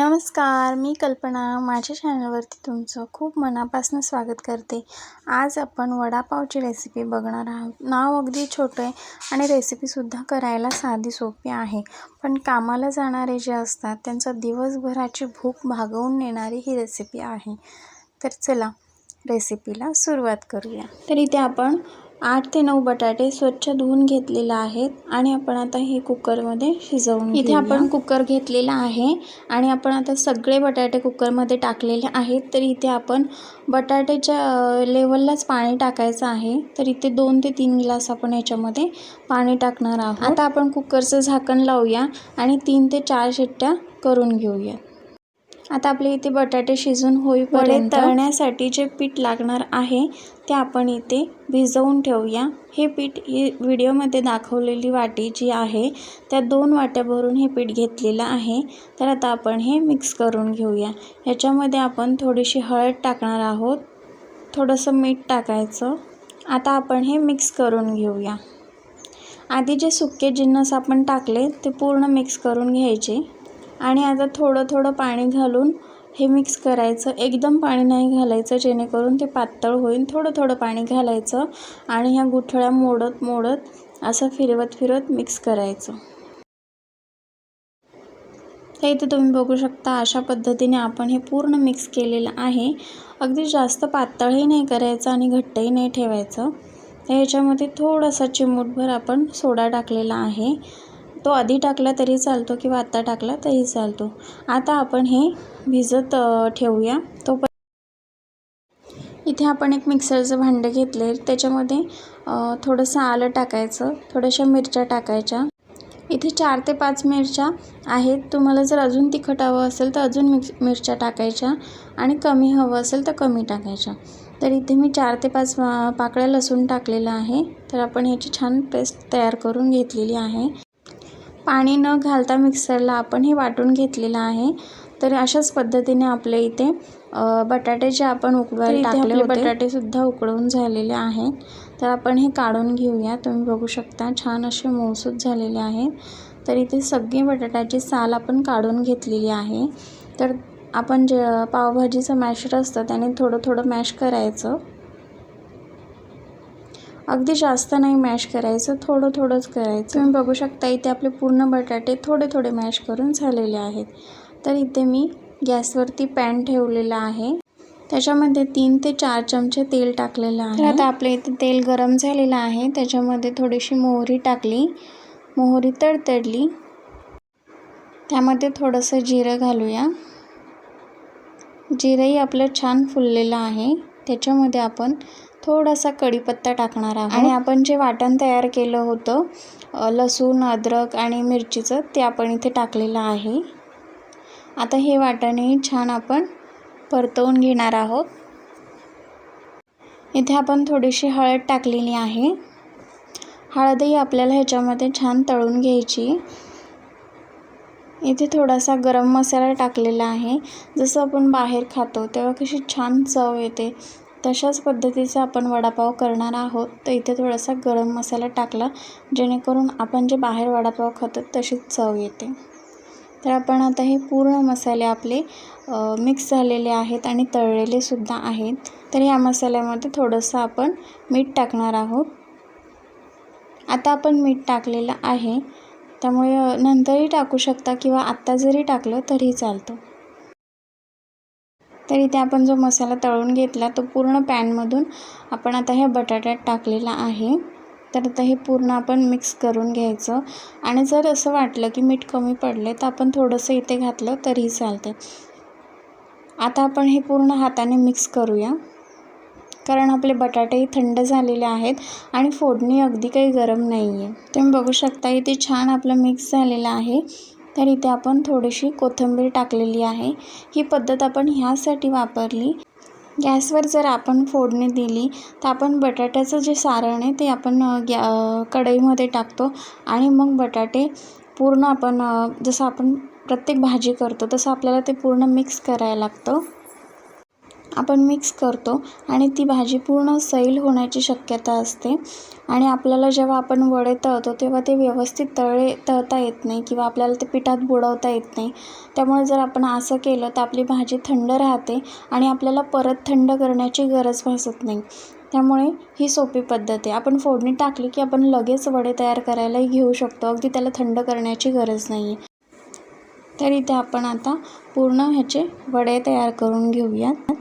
नमस्कार मी कल्पना माझ्या चॅनलवरती तुमचं खूप मनापासून स्वागत करते. आज आपण वडापावची रेसिपी बघणार आहोत. नाव अगदी छोटं आहे आणि रेसिपीसुद्धा करायला साधी सोपी आहे. पण कामाला जाणारे जे असतात त्यांचा दिवसभराची भूक भागवून नेणारी ही रेसिपी आहे. तर चला रेसिपीला सुरुवात करूया. तर इथे आपण आठ ते नऊ बटाटे स्वच्छ धुवून घेतलेले आहेत आणि आपण आता हे कुकरमध्ये शिजवून इथे आपण कुकर घेतलेला आहे आणि आपण आता सगळे बटाटे कुकरमध्ये टाकलेले आहेत. तर इथे आपण बटाट्याच्या लेवललाच पाणी टाकायचं आहे. तर इथे दोन ते तीन ग्लास आपण याच्यामध्ये पाणी टाकणार आहोत. आता आपण कुकरचं झाकण लावूया आणि तीन ते चार शिट्ट्या करून घेऊया. आता आपले इथे बटाटे शिजून होईपर्यंत तळण्यासाठी जे पीठ लागणार आहे ते आपण इथे भिजवून ठेवूया. हे पीठ ही व्हिडिओमध्ये दाखवलेली वाटी जी आहे त्या दोन वाट्या भरून हे पीठ घेतलेलं आहे. तर आता आपण हे मिक्स करून घेऊया. ह्याच्यामध्ये आपण थोडीशी हळद टाकणार आहोत. थोडंसं मीठ टाकायचं. आता आपण हे मिक्स करून घेऊया. आधी जे सुके जिन्नस आपण टाकले ते पूर्ण मिक्स करून घ्यायचे. आणि आता थोडं थोडं पाणी घालून हे मिक्स करायचं. एकदम पाणी नाही घालायचं जेणेकरून ते पातळ होईल. थोडं थोडं पाणी घालायचं आणि ह्या गुठळ्या मोडत मोडत असं फिरवत फिरवत मिक्स करायचं. तर इथे तुम्ही बघू शकता अशा पद्धतीने आपण हे पूर्ण मिक्स केलेलं आहे. अगदी जास्त पातळही नाही करायचं आणि घट्टही नाही ठेवायचं. तर ह्याच्यामध्ये थोडासा चिमूटभर आपण सोडा टाकलेला आहे. तो आधी टाकला तरी चालतो किंवा आत्ता टाकला तरी चालतो. आता आपण हे भिजत ठेवूया. तो इथे आपण एक मिक्सरचं भांडं घेतले त्याच्यामध्ये थोडंसं आलं टाकायचं. थोड्याशा मिरच्या टाकायच्या. इथे चार ते पाच मिरच्या आहेत. तुम्हाला जर अजून तिखट हवं असेल तर अजून मिक्स मिरच्या टाकायच्या आणि कमी हवं असेल तर कमी टाकायच्या. तर इथे मी चार ते पाच पाकळ्या लसूण टाकलेलं आहे. तर आपण ह्याची छान पेस्ट तयार करून घेतलेली आहे. पाणी न घालता मिक्सरला आपण हे वाटून घेतलेलं आहे. तर अशाच पद्धतीने आपल्या इथे बटाटे जे आपण उकळायला टाकले होते. बटाटेसुद्धा उकळून झालेले आहेत. तर आपण हे काढून घेऊया. तुम्ही बघू शकता छान असे मऊसूत झालेले आहेत. तर इथे सगळी बटाट्याची साल आपण काढून घेतलेली आहे. तर आपण जे पावभाजीचं मॅशर असतं त्याने थोडं थोडं मॅश करायचं. अगदी जास्त नाही मॅश करायचं थोडं थोडंच करायचं. तुम्ही बघू शकता इथे आपले पूर्ण बटाटे थोडे थोडे मॅश करून झालेले आहेत. तर इथे मी गॅसवरती पॅन ठेवलेला आहे. त्याच्यामध्ये तीन ते चार चमचे तेल टाकलेलं आहे. आता आपल्या इथे तेल गरम झालेलं आहे. त्याच्यामध्ये थोडीशी मोहरी टाकली. मोहरी तडतडली. त्यामध्ये थोडंसं जिरं घालूया. जिरंही आपलं छान फुललेलं आहे. त्याच्यामध्ये आपण थोडासा कढीपत्ता टाकणार आहोत. आणि आपण जे वाटण तयार केलं होतं लसूण अद्रक आणि मिरचीचं ते आपण इथे टाकलेलं आहे. आता हे वाटणही छान आपण परतवून घेणार आहोत. इथे आपण थोडीशी हळद टाकलेली आहे. हळदही आपल्याला ह्याच्यामध्ये छान तळून घ्यायची. इथे थोडासा गरम मसाला टाकलेला आहे. जसं आपण बाहेर खातो तेव्हा कशी छान चव येते. तशाच पद्धतीचा आपण वडापाव करणार आहोत. तर इथे थोडासा गरम मसाला टाकला जेणेकरून आपण जे बाहेर वडापाव खातो तशीच चव येते. तर आपण आता हे पूर्ण मसाले आपले मिक्स झालेले आहेत आणि तळलेले सुद्धा आहेत. तर ह्या मसाल्यामध्ये थोडंसं आपण मीठ टाकणार आहोत. आता आपण मीठ टाकलेलं आहे. त्यामुळे नंतरही टाकू शकता किंवा आत्ता जरी टाकलं तरी चालतं. तर इथे आपण जो मसाला तळून घेतला तो पूर्ण पॅनमधून आपण आता ह्या बटाट्यात टाकलेला आहे. तर आता हे पूर्ण आपण मिक्स करून घ्यायचं. आणि जर असं वाटलं की मीठ कमी पडले तर आपण थोडंसं इथे घातलं तरीही चालतं आता आपण हे पूर्ण हाताने मिक्स करूया. कारण आपले बटाटेही थंड झालेले आहेत आणि फोडणी अगदी काही गरम नाही आहे तुम्ही बघू शकता इथे छान आपलं मिक्स झालेलं आहे. तर इथे आपण थोडीशी कोथिंबीर टाकलेली आहे. ही पद्धत आपण ह्यासाठी वापरली. गॅसवर जर आपण फोडणी दिली तर आपण बटाट्याचं जे सारण आहे ते आपण गॅ कढईमध्ये टाकतो आणि मग बटाटे पूर्ण आपण जसं आपण प्रत्येक भाजी करतो तसं आपल्याला ते पूर्ण मिक्स करायला लागतं. आपण मिक्स करतो आणि ती भाजी पूर्ण सैल होण्याची शक्यता असते. आणि आपल्याला जेव्हा आपण वडे तळतो तेव्हा ते व्यवस्थित तळे तळता येत नाही किंवा आपल्याला ते पिठात बुडवता येत नाही. त्यामुळे जर आपण असं केलं तर आपली भाजी थंड राहते आणि आपल्याला परत थंड करण्याची गरज भासत नाही. त्यामुळे ही सोपी पद्धत आहे. आपण फोडणी टाकली की आपण लगेच वडे तयार करायलाही घेऊ शकतो. अगदी त्याला थंड करण्याची गरज नाही आहे तर इथे आपण आता पूर्ण ह्याचे वडे तयार करून घेऊयात.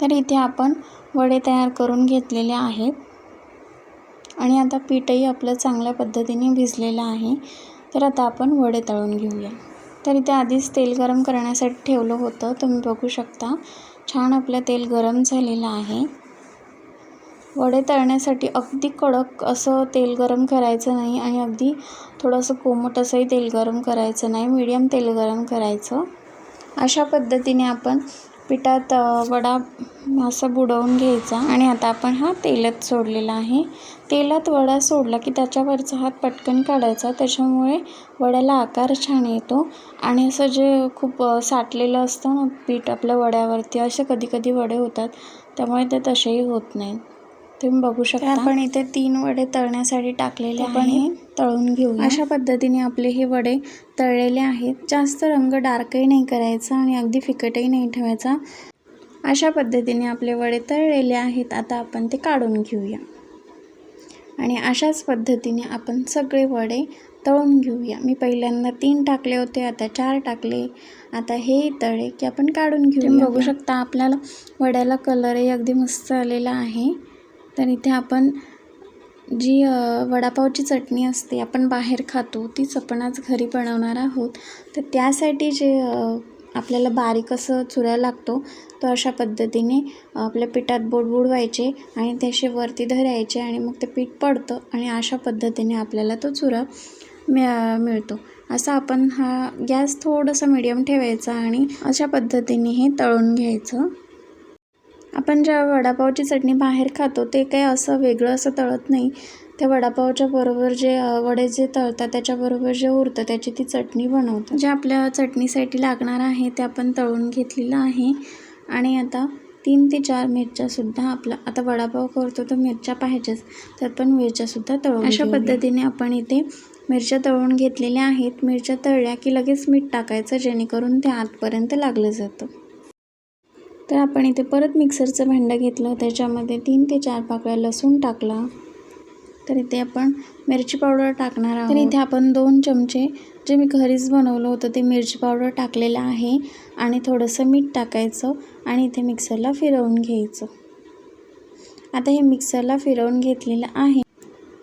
तर इथे आपण वडे तयार करून घेतलेले आहेत. आणि आता पीठही आपलं चांगल्या पद्धतीने भिजलेलं आहे. तर आता आपण वडे तळून घेऊया. तर इथे आधीच तेल गरम करण्यासाठी ठेवलं होतं. तुम्ही बघू शकता. छान आपलं तेल गरम झालेलं आहे. वडे तळण्यासाठी अगदी कडक असं तेल गरम करायचं नाही आणि अगदी थोडंसं कोमट असंही तेल गरम करायचं नाही. मीडियम तेल गरम करायचं. अशा पद्धतीने आपण पिठात वडा असा बुडवून घ्यायचा आणि आता आपण हा तेलात सोडलेला आहे. तेलात वडा सोडला की त्याच्यावरचा हात पटकन काढायचा. त्याच्यामुळे वड्याला आकार छान येतो आणि असं जे खूप साठलेलं असतं ना पीठ आपल्या वड्यावरती असे कधी कधी वडे होतात. त्यामुळे ते तसेही होत नाहीत. तुम्ही बघू शकता. आपण इथे तीन वडे तळण्यासाठी टाकलेले आहे तळून घेऊ अशा पद्धतीने आपले हे वडे तळलेले आहेत. जास्त रंग डार्कही नाही करायचा आणि अगदी फिकटही नाही ठेवायचा. अशा पद्धतीने आपले वडे तळलेले आहेत. आता आपण ते काढून घेऊया. आणि अशाच पद्धतीने आपण सगळे वडे तळून घेऊया. मी पहिल्यांदा तीन टाकले होते आता चार टाकले. आता हे तळे की आपण काढून घेऊ बघू शकता आपल्याला वड्याला कलरही अगदी मस्त आलेला आहे. तर इथे आपण जी वडापावची चटणी असते आपण बाहेर खातो तीच आपण आज घरी बनवणार आहोत. तर त्यासाठी जे आपल्याला बारीक असं चुरा लागतो तो अशा पद्धतीने आपल्या पिठात बोट बुडवायचे आणि त्याचे वरती धरायचे आणि मग ते पीठ पडतं आणि अशा पद्धतीने आपल्याला तो चुरा मिळ मिळतो. असा आपण हा गॅस थोडंसं मिडियम ठेवायचा आणि अशा पद्धतीने हे तळून घ्यायचं. आपण ज्या वडापावची चटणी बाहेर खातो ते काही असं वेगळं असं तळत नाही. त्या वडापावच्या बरोबर जे वडे जे तळतात त्याच्याबरोबर जे उरतं त्याची ती चटणी बनवतात. जे आपल्या चटणीसाठी लागणार आहे ते आपण तळून घेतलेलं आहे. आणि आता तीन ते चार मिरच्यासुद्धा आपला आता वडापाव करतो तर मिरच्या पाहिजेच. तर पण मिरच्यासुद्धा तळून अशा पद्धतीने आपण इथे मिरच्या तळून घेतलेल्या आहेत. मिरच्या तळल्या की लगेच मीठ टाकायचं जेणेकरून ते आतपर्यंत लागलं जातं. तर आपण इथे परत मिक्सरचं भांडं घेतलं. त्याच्यामध्ये तीन ते चार पाकळ्या लसूण टाकला. तर इथे आपण मिरची पावडर टाकणार आहोत. तर इथे आपण दोन चमचे जे मी घरीच बनवलं होतं ते मिरची पावडर टाकलेलं आहे आणि थोडंसं मीठ टाकायचं आणि इथे मिक्सरला फिरवून घ्यायचं. आता हे मिक्सरला फिरवून घेतलेलं आहे.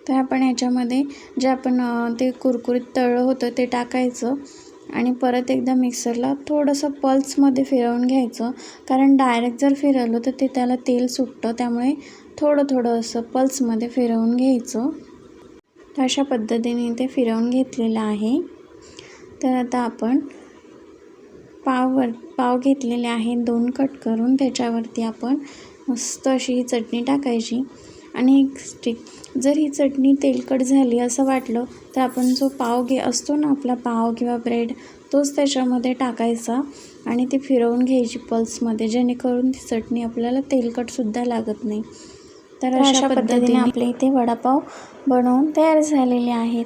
तर आपण याच्यामध्ये जे आपण ते कुरकुरीत तळलं होतं ते टाकायचं. आणि परत एकदा मिक्सरला थोडंसं पल्समध्ये फिरवून घ्यायचं. कारण डायरेक्ट जर फिरवलं तर ते त्याला तेल सुटतं. त्यामुळे थोडं थोडं असं पल्समध्ये फिरवून घ्यायचं. तर अशा पद्धतीने ते फिरवून घेतलेलं आहे. तर आता आपण पाववर पाव घेतलेले आहे दोन कट करून त्याच्यावरती आपण मस्त अशी ही चटणी टाकायची. आणि एक स्टिक जर ही चटणी तेलकट झाली असं वाटलं तर आपण जो पाव घे असतो ना आपला पाव किंवा ब्रेड तोच त्याच्यामध्ये टाकायचा आणि ती फिरवून घ्यायची पल्समध्ये जेणेकरून ती चटणी आपल्याला तेलकटसुद्धा लागत नाही. तर अशा पद्धतीने आपल्या इथे वडापाव बनवून तयार झालेले आहेत.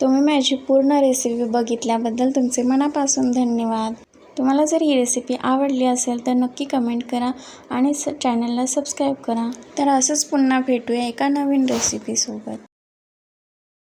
तुम्ही माझी पूर्ण रेसिपी बघितल्याबद्दल तुमचे मनापासून धन्यवाद. तुम्हाला जर ही रेसिपी आवडली असेल तर नक्की कमेंट करा आणि स चॅनलला सबस्क्राईब करा. तर असंच पुन्हा भेटूया एका नवीन रेसिपीसोबत